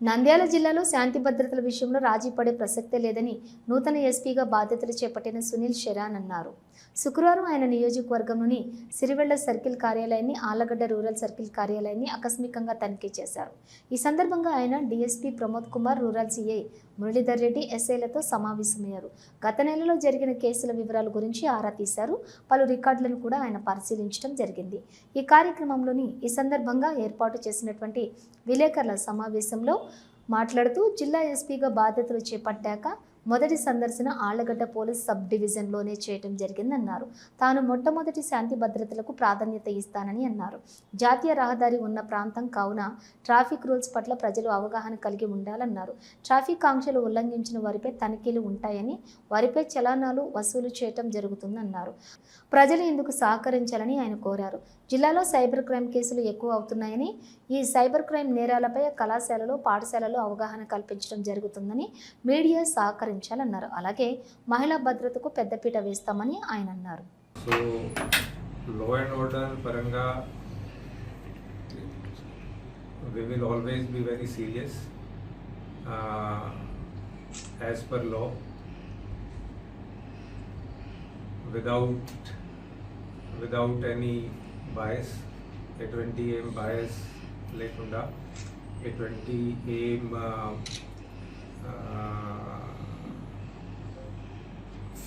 నంద్యాల జిల్లాలో శాంతి భద్రతల విషయంలో రాజీ పడే ప్రసక్తే లేదని నూతన ఎస్పీగా బాధ్యతలు చేపట్టిన సునీల్ షెరాన్ అన్నారు. శుక్రవారం ఆయన నియోజకవర్గంలోని సిరివెళ్ళ సర్కిల్ కార్యాలయాన్ని ఆలగడ్డ రూరల్ సర్కిల్ కార్యాలయాన్ని ఆకస్మికంగా తనిఖీ చేశారు. ఈ సందర్భంగా ఆయన DSP Pramod Kumar rural CI Muralidhar Reddy ఎస్ఐలతో సమావేశమయ్యారు. గత నెలలో జరిగిన కేసుల వివరాల గురించి ఆరా తీశారు. పలు రికార్డులను కూడా ఆయన పరిశీలించడం జరిగింది. ఈ కార్యక్రమంలోని ఈ సందర్భంగా ఏర్పాటు చేసినటువంటి విలేకరుల సమావేశంలో మాట్లాడుతూ జిల్లా ఎస్పీగా బాధ్యతలు చేపట్టాక మొదటి సందర్శన ఆళ్ళగడ్డ పోలీస్ సబ్ డివిజన్లోనే చేయటం జరిగిందన్నారు. తాను మొట్టమొదటి శాంతి భద్రతలకు ప్రాధాన్యత ఇస్తానని అన్నారు. జాతీయ రహదారి ఉన్న ప్రాంతం కావున ట్రాఫిక్ రూల్స్ పట్ల ప్రజలు అవగాహన కలిగి ఉండాలన్నారు. ట్రాఫిక్ ఆంక్షలు ఉల్లంఘించిన వారిపై తనిఖీలు ఉంటాయని వారిపై చలానాలు వసూలు చేయటం జరుగుతుందన్నారు. ప్రజలు ఇందుకు సహకరించాలని ఆయన కోరారు. జిల్లాలో సైబర్ క్రైమ్ కేసులు ఎక్కువ అవుతున్నాయని ఈ సైబర్ క్రైమ్ నేరాలపై కళాశాలలో పాఠశాలలో అవగాహన కల్పించడం జరుగుతుందని మీడియా సహకరించాలన్నారు. అలాగే మహిళా భద్రతకు పెద్దపీట వేస్తామని ఆయన అన్నారు. So law and order paranga we will always be very serious uh, as per law. Without without any bias ఎటువంటి ఏం bias లేకుండా ఎటువంటి ఏం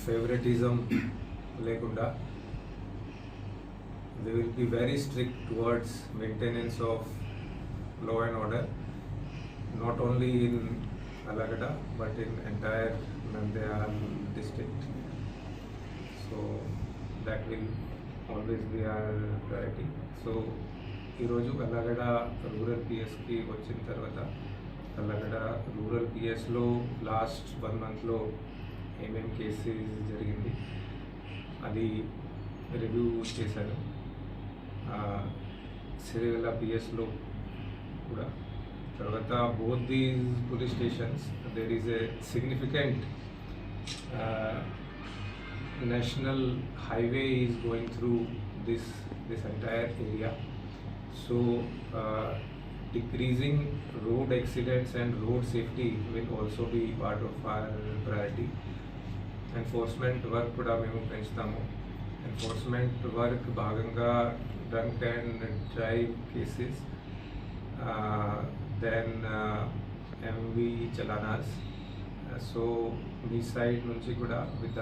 ఫేవరెటిజం లేకుండా they will be very strict towards maintenance of law and order not only in Alagada but in entire Nandyal district so that will always be our priority. So ఈరోజు Kallagada rural పిఎస్కి వచ్చిన తర్వాత Kallagada rural పిఎస్లో last one మంత్లో ఏమేం cases జరిగింది అది review చేశాను. సిరివెల్ల పిఎస్లో కూడా. తర్వాత both these police stations there is a significant National highway is going through this this entire area so decreasing road accidents and road safety will also be part of our priority. Enforcement work కూడా మేము పెంచుతాము enforcement work భాగంగా drunk and drive cases then MV challans so me side నుంచి కూడా with